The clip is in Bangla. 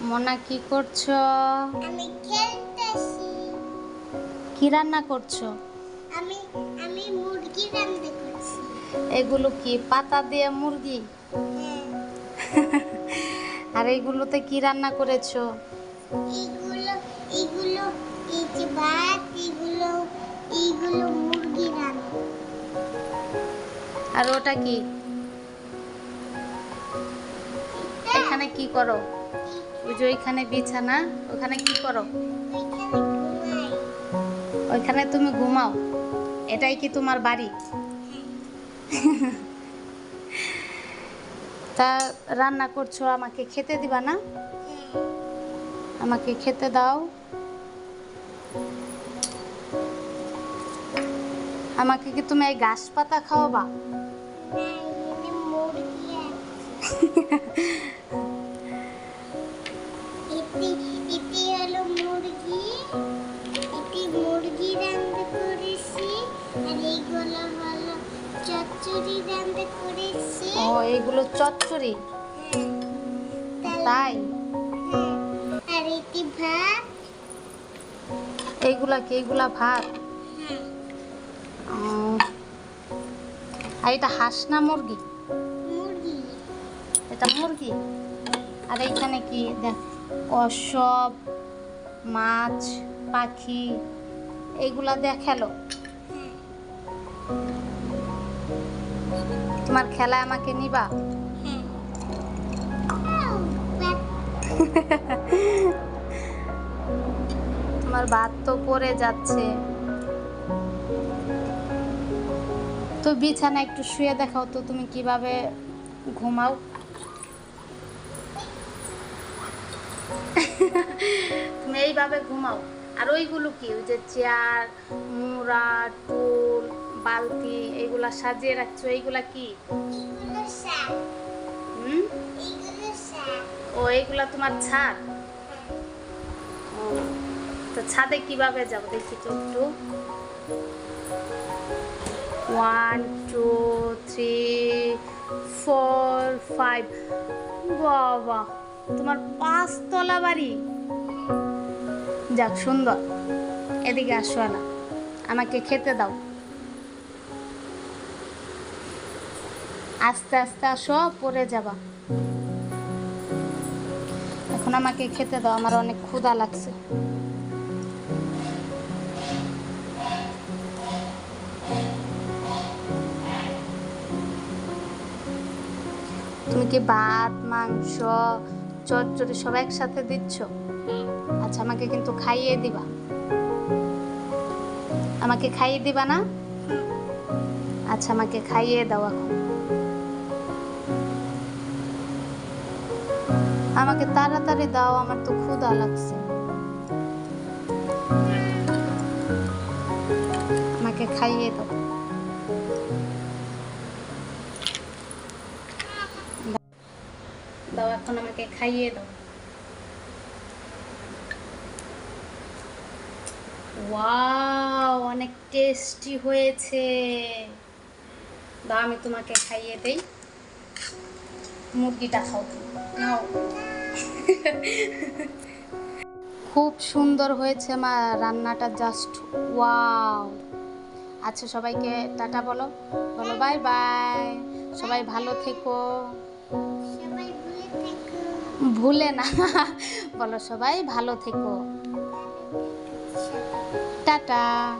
মোনা কি করছ? আমি খেলতেছি। কি রান্না করছ? আমি আমি মুরগি রান্না করছি। এগুলো কি পাতা দিয়ে মুরগি? হ্যাঁ। আর এইগুলোতে কি রান্না করেছ? এইগুলো এইগুলো এই যে ভাত এইগুলো এইগুলো মুরগি রান্না। আর ওটা কি? এখানে কি করো? ওই যে ওইখানে বিছানা ওখানে কি করো? ওইখানে তুমি ঘুমাও এটাই কি তোমার বাড়ি? তা রান্না করছ আমাকে খেতে দিবা না? হ্যাঁ আমাকে খেতে দাও। আমাকে কি তুমি এই ঘাস পাতা খাওয়াবা? এটি এটি হলো মুরগি। এটি মুরগি রান্না করেছি আর এইগুলো হলো চচ্চড়ি রান্না করেছি। ও এইগুলো চচ্চড়ি? হ্যাঁ তাই? হ্যাঁ আর এটি ভাত। এইগুলা কি? এইগুলা ভাত? হ্যাঁ। আর এটা হাঁস না মুরগি? মুরগি। এটা মুরগি? আর এইখানে কি? দেখ। অসব মাছ, পাখি এইগুলা দেখাল তোমার খেলা আমাকে নিবা? তোমার ভাত তো পড়ে যাচ্ছে। তো বিছানা একটু শুয়ে দেখাও তো তুমি কীভাবে ঘুমাও। তুমি এইভাবে ঘুমাও। আর ওইগুলো কি? ওই যে চেয়ার মুড়া টুল বালতি এইগুলা সাজিয়ে রাখছো এইগুলা কি? হুম? ও এইগুলা তোমার ছাদ? তো ছাদে কীভাবে যাব? দেখি তো একটু। One two three four five বাবা। তোমার পাঁচতলা বাড়ি। যাক, সুন্দর। এদিকে আসো না আমাকে খেতে দাও। আস্তে আস্তে আসো পরে যাবা। এখন আমাকে খেতে দাও, আমার অনেক ক্ষুধা লাগছে। তুমি কি ভাত, মাংস চচ্চড়ি সব একসাথে দিচ্ছ আচ্ছা আমাকে কিন্তু খাইয়ে দিবা। আমাকে খাইয়ে দিবা না? আচ্ছা আমাকে খাইয়ে দাও এখন। আমাকে তাড়াতাড়ি দাও, আমার তো ক্ষুধা লাগছে। আমাকে খাইয়ে দাও দাও এখন আমাকে খাইয়ে দাও। ওয়াও, অনেক টেস্টি হয়েছে। দাও, আমি তোমাকে খাইয়ে দেই। মুরগিটা খাও নাও। খুব সুন্দর হয়েছে মা রান্নাটা, জাস্ট ওয়াও। আচ্ছা সবাইকে টাটা বলো। বলো, বাই বাই। সবাই ভুলে থেকো। ভুলে না। বলো সবাই ভালো থেকো। টাটা।